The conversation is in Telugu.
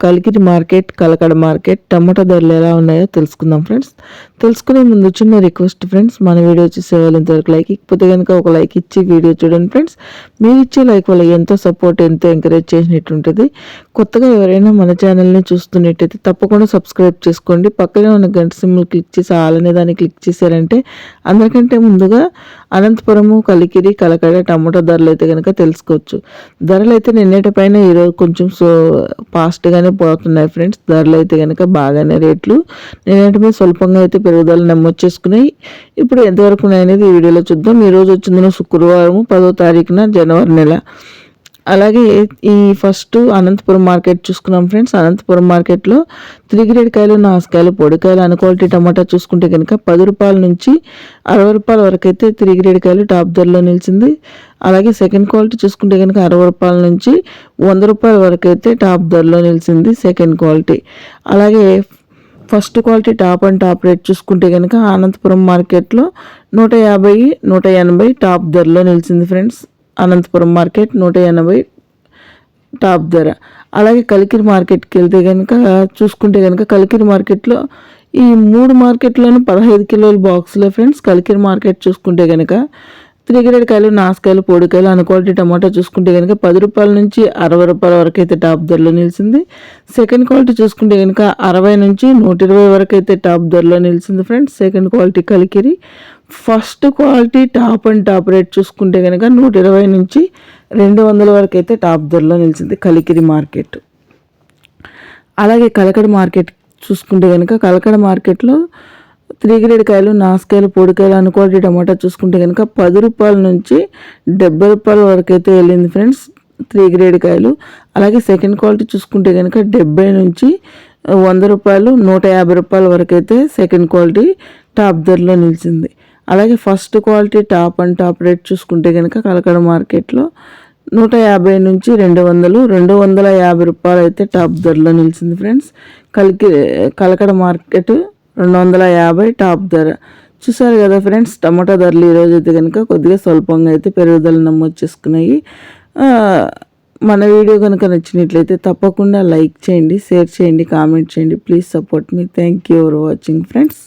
Kalikiri market Kalakada market టమాటా ధరలు ఎలా ఉన్నాయో తెలుసుకుందాం ఫ్రెండ్స్. తెలుసుకునే ముందు చిన్న రిక్వెస్ట్ ఫ్రెండ్స్ మన వీడియో చూసే వాళ్ళు ఇంతవరకు లైక్ ఇకపోతే కనుక ఒక లైక్ ఇచ్చి వీడియో చూడండి ఫ్రెండ్స్. మీరు ఇచ్చే లైక్ వల్ల ఎంతో సపోర్ట్ ఎంతో ఎంకరేజ్ చేసినట్టు ఉంటుంది. కొత్తగా ఎవరైనా మన ఛానల్ని చూస్తున్నట్టయితే తప్పకుండా సబ్స్క్రైబ్ చేసుకోండి. పక్కనే ఉన్న గంట సిమ్లు క్లిక్ చేసి ఆలనే దాన్ని క్లిక్ చేశారంటే అందరికంటే ముందుగా అనంతపురము కలికిరి కలకడ టమాటో ధరలు అయితే కనుక తెలుసుకోవచ్చు. ధరలు అయితే నిన్నటి పైన ఈరోజు కొంచెం సో ఫాస్ట్గా బాగానే పోతున్నాయి ఫ్రెండ్స్. ధరలు అయితే కనుక బాగానే రేట్లు. నిన్నటి మీద స్వల్పంగా అయితే పెరుగుదల నమోదు చేసుకున్నాయి ఇప్పుడు ఎంతవరకు అనేది ఈ వీడియోలో చూద్దాం. ఈరోజు వచ్చింది శుక్రవారం పదో తారీఖున జనవరి నెల. అలాగే ఈ ఫస్ట్ అనంతపురం మార్కెట్ చూసుకున్నాం ఫ్రెండ్స్. అనంతపురం మార్కెట్లో త్రీ గ్రేడ్ కాయలు నాసుకాయలు పొడికాయలు అన్ క్వాలిటీ టమాటా చూసుకుంటే కనుక పది రూపాయల నుంచి అరవై రూపాయల వరకు అయితే త్రీ గ్రేడ్ కాయలు టాప్ ధరలో నిలిచింది. అలాగే సెకండ్ క్వాలిటీ చూసుకుంటే కనుక అరవై రూపాయల నుంచి వంద రూపాయల వరకు అయితే టాప్ ధరలో నిలిచింది సెకండ్ క్వాలిటీ. అలాగే first quality top and top rate చూసుకుంటే కనుక అనంతపురం మార్కెట్లో నూట యాభై నూట ఎనభై టాప్ ధరలో నిలిచింది ఫ్రెండ్స్. అనంతపురం మార్కెట్ నూట ఎనభై టాప్ ధర. అలాగే కలికిరి మార్కెట్కి వెళ్తే కనుక చూసుకుంటే కనుక కలికిరి మార్కెట్లో ఈ మూడు మార్కెట్లోనూ పదహైదు కిలోల బాక్స్లో ఫ్రెండ్స్. కలికిరి మార్కెట్ చూసుకుంటే కనుక త్రీ గ్రేడ్ కాయలు నాసుకాయలు పొడికాయలు అన్ క్వాలిటీ టమాటా చూసుకుంటే కనుక పది రూపాయల నుంచి అరవై రూపాయల వరకు అయితే టాప్ ధరలో నిలిచింది. సెకండ్ క్వాలిటీ చూసుకుంటే కనుక అరవై నుంచి నూట ఇరవై వరకు అయితే టాప్ ధరలో నిలిచింది friends. Second quality Kalikiri. First quality top and top rate చూసుకుంటే కనుక నూట ఇరవై నుంచి రెండు వందల వరకు అయితే టాప్ ధరలో నిలిచింది కలికిరి మార్కెట్. అలాగే కలకడ మార్కెట్ చూసుకుంటే కనుక కలకడ మార్కెట్లో త్రీ గ్రేడ్ కాయలు నాసుకాయలు పొడికాయలు అనుకోటి టమాటా చూసుకుంటే కనుక పది రూపాయల నుంచి డెబ్బై రూపాయల వరకు అయితే వెళ్ళింది ఫ్రెండ్స్ త్రీ గ్రేడ్ కాయలు అలాగే సెకండ్ క్వాలిటీ చూసుకుంటే కనుక డెబ్బై నుంచి వంద రూపాయలు నూట యాభై రూపాయల వరకు అయితే సెకండ్ క్వాలిటీ టాప్ ధరలో నిలిచింది. అలాగే first quality top and top rate చూసుకుంటే కనుక కలకడ మార్కెట్లో నూట యాభై నుంచి రెండు వందలు రెండు వందల యాభై రూపాయలు అయితే టాప్ ధరలో నిలిచింది ఫ్రెండ్స్. కలికి కలకడ మార్కెట్ రెండు వందల యాభై టాప్ ధర. చూసారు కదా ఫ్రెండ్స్ టమాటా ధరలు ఈరోజు అయితే కనుక కొద్దిగా స్వల్పంగా అయితే పెరుగుదల నమోదు చేసుకున్నాయి. మన వీడియో కనుక నచ్చినట్లయితే తప్పకుండా లైక్ చేయండి షేర్ చేయండి కామెంట్ చేయండి. Please support me. Thank you for watching friends.